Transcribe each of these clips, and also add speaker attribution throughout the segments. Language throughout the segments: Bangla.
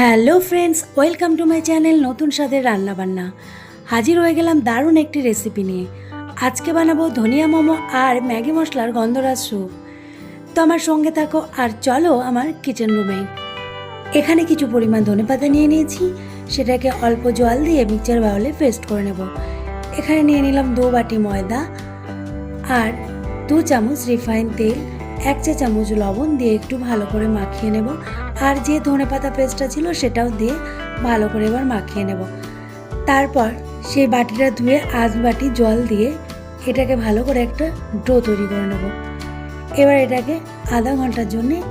Speaker 1: Hello friends, welcome to my channel নতুন স্বাদের রান্নাবান্না। হাজির হয়ে গেলাম দারুণ একটি রেসিপি নিয়ে। আজকে বানাবো ধনিয়া মোমো আর ম্যাগি মশলার গন্ধরাজ স্যুপ। তো আমার সঙ্গে থাকো আর চলো আমার কিচেন রুমে এখানে কিছু পরিমাণ ধনেপাতা নিয়ে নিয়েছি, সেটাকে অল্প জল দিয়ে মিক্সচার বাউলে পেস্ট করে নেব। এখানে নিয়ে নিলাম দু বাটি ময়দা আর দু চামচ রিফাইন তেল, এক চা চামচ লবণ দিয়ে একটু ভালো করে মাখিয়ে নেব। আর যে ধনে পাতা পেস্টটা ছিল সেটাও দিয়ে ভালো করে এবার মাখিয়ে নেব। তারপর সেই বাটিটা ধুয়ে আধ বাটি জল দিয়ে এটাকে ভালো করে একটা ডো তৈরি করে নেব। এবার এটাকে আধা ঘণ্টার জন্য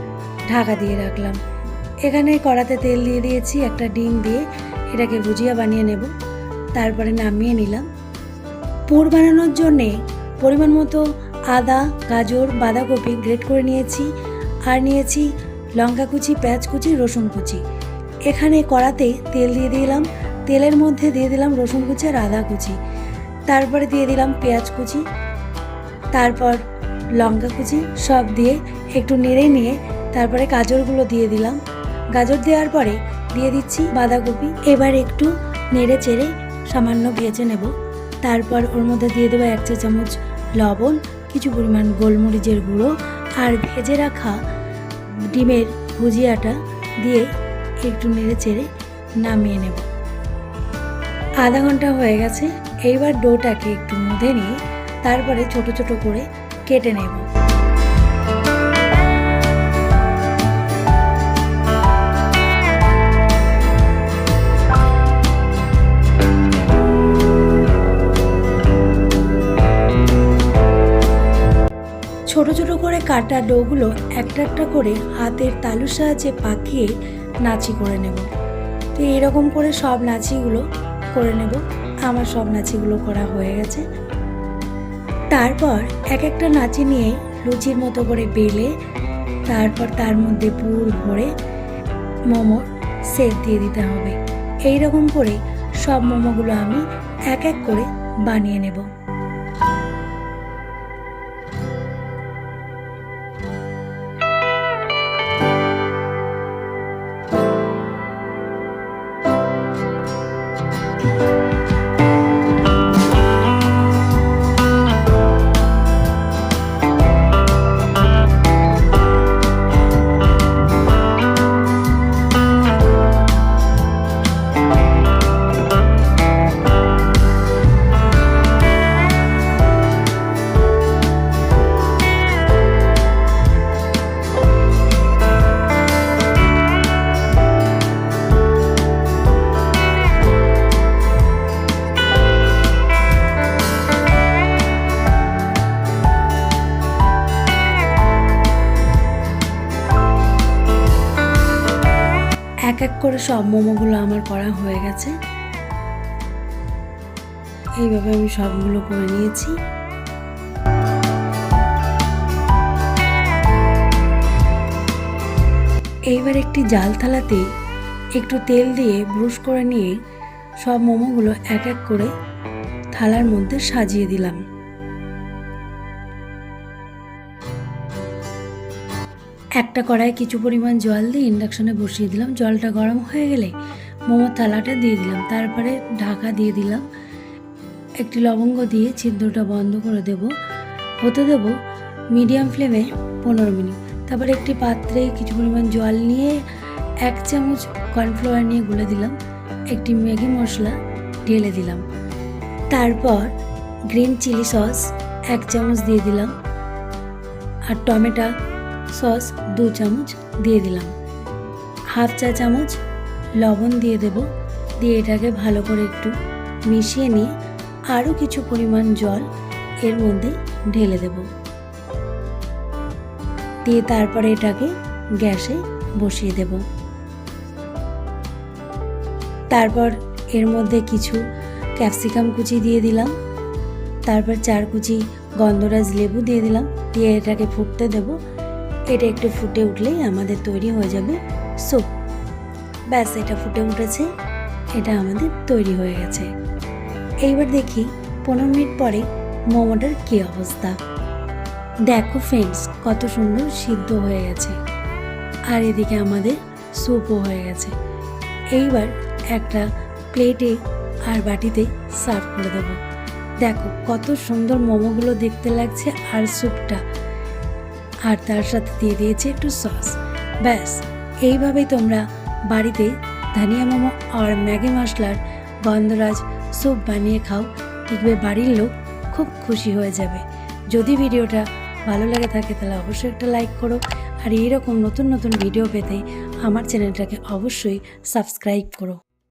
Speaker 1: ঢাকা দিয়ে রাখলাম। এখানে কড়াতে তেল দিয়ে দিয়েছি, একটা ডিম দিয়ে এটাকে ভুজিয়া বানিয়ে নেব। তারপরে নামিয়ে নিলাম। পুর বানানোর জন্যে পরিমাণ মতো আদা, গাজর, বাঁধাকপি গ্রেট করে নিয়েছি। আর নিয়েছি লঙ্কা কুচি পেঁয়াজ কুচি রসুন কুচি এখানে কড়াতে তেল দিয়ে দিলাম। তেলের মধ্যে দিয়ে দিলাম রসুন কুচি আর আদা কুচি তারপরে দিয়ে দিলাম পেঁয়াজ কুচি তারপর লঙ্কা কুচি সব দিয়ে একটু নেড়ে নিয়ে তারপরে গাজরগুলো দিয়ে দিলাম। গাজর দেওয়ার পরে দিয়ে দিচ্ছি বাঁধাকপি। এবার একটু নেড়ে চেড়ে সামান্য ভেজে নেব। তারপর ওর মধ্যে দিয়ে দেবো এক চা চামচ লবণ, কিছু পরিমাণ গোলমরিচের গুঁড়ো আর ভেজে রাখা ডিমের ভুজিয়াটা দিয়ে একটু নেড়ে চেড়ে নামিয়ে নেব। আধা ঘণ্টা হয়ে গেছে, এইবার ডোটাকে একটু মুধে নিয়ে তারপরে ছোট ছোট করে কেটে নেব। ছোট ছোট করে কাটা ডোগুলো একটা একটা করে হাতের তালুর সাহায্যে পাকিয়ে নাচি করে নেব। তো এরকম করে সব নাচিগুলো করে নেব। আমার সব নাচিগুলো করা হয়ে গেছে। তারপর এক একটা নাচি নিয়ে লুচির মতো করে বেলে, তারপর তার মধ্যে পুর ভরে মোমোর সেট দিয়ে দিতে হবে। এই রকম করে সব মোমোগুলো আমি এক এক করে বানিয়ে নেব। করে সব মোমোগুলো আমার করা হয়ে গেছে। এইভাবে আমি সবগুলো করে নিয়েছি। এইবার একটি জাল থালাতে একটু তেল দিয়ে ব্রুশ করে নিয়ে সব মোমোগুলো এক এক করে থালার মধ্যে সাজিয়ে দিলাম। একটা কড়াই কিছু পরিমাণ জল দিয়ে ইন্ডাকশনে বসিয়ে দিলাম। জলটা গরম হয়ে গেলে মোমোর থালাটা দিয়ে দিলাম। তারপরে ঢাকা দিয়ে দিলাম। একটি লবঙ্গ দিয়ে ছিদ্রটা বন্ধ করে দেব। হতে দেব মিডিয়াম ফ্লেমে পনেরো মিনিট। তারপরে একটি পাত্রে কিছু পরিমাণ জল নিয়ে এক চামচ কর্নফ্লাওয়ার নিয়ে গুলে দিলাম। একটি ম্যাগি মশলা ঢেলে দিলাম। তারপর গ্রিন চিলি সস এক চামচ দিয়ে দিলাম। আর টমেটো সস দু চামচ দিয়ে দিলাম। হাফ চা চামচ লবণ দিয়ে দেব। দিয়ে এটাকে ভালো করে একটু মিশিয়ে নিয়ে আরও কিছু পরিমাণ জল এর মধ্যে ঢেলে দেব। দিয়ে তারপরে এটাকে গ্যাসে বসিয়ে দেব। তারপর এর মধ্যে কিছু ক্যাপসিকাম কুচি দিয়ে দিলাম। তারপর চার কুচি গন্ধরাজ লেবু দিয়ে দিলাম। দিয়ে এটাকে ফুটতে দেবো। এটা একটু ফুটে উঠলেই আমাদের তৈরি হয়ে যাবে স্যুপ ব্যাস, এটা ফুটে উঠেছে, এটা আমাদের তৈরি হয়ে গেছে। এইবার দেখি পনেরো মিনিট পরে মোমোটার কী অবস্থা। দেখো ফ্রেন্ডস কত সুন্দর সিদ্ধ হয়ে গেছে। আর এদিকে আমাদের স্যুপও হয়ে গেছে। এইবার একটা প্লেটে আর বাটিতে সার্ভ করে দেবো। দেখো কত সুন্দর মোমোগুলো দেখতে লাগছে আর স্যুপটা আর তার সাথে দিয়ে দিয়েছে একটু সস। ব্যাস, এইভাবেই তোমরা বাড়িতে ধনিয়া মোমো আর ম্যাগি মশলার গন্ধরাজ স্যুপ বানিয়ে খাও। দেখবে বাড়ির লোক খুব খুশি হয়ে যাবে। যদি ভিডিওটা ভালো লাগে থাকে, তাহলে অবশ্যই একটা লাইক করো। আর এইরকম নতুন নতুন ভিডিও পেতে আমার চ্যানেলটাকে অবশ্যই সাবস্ক্রাইব করো।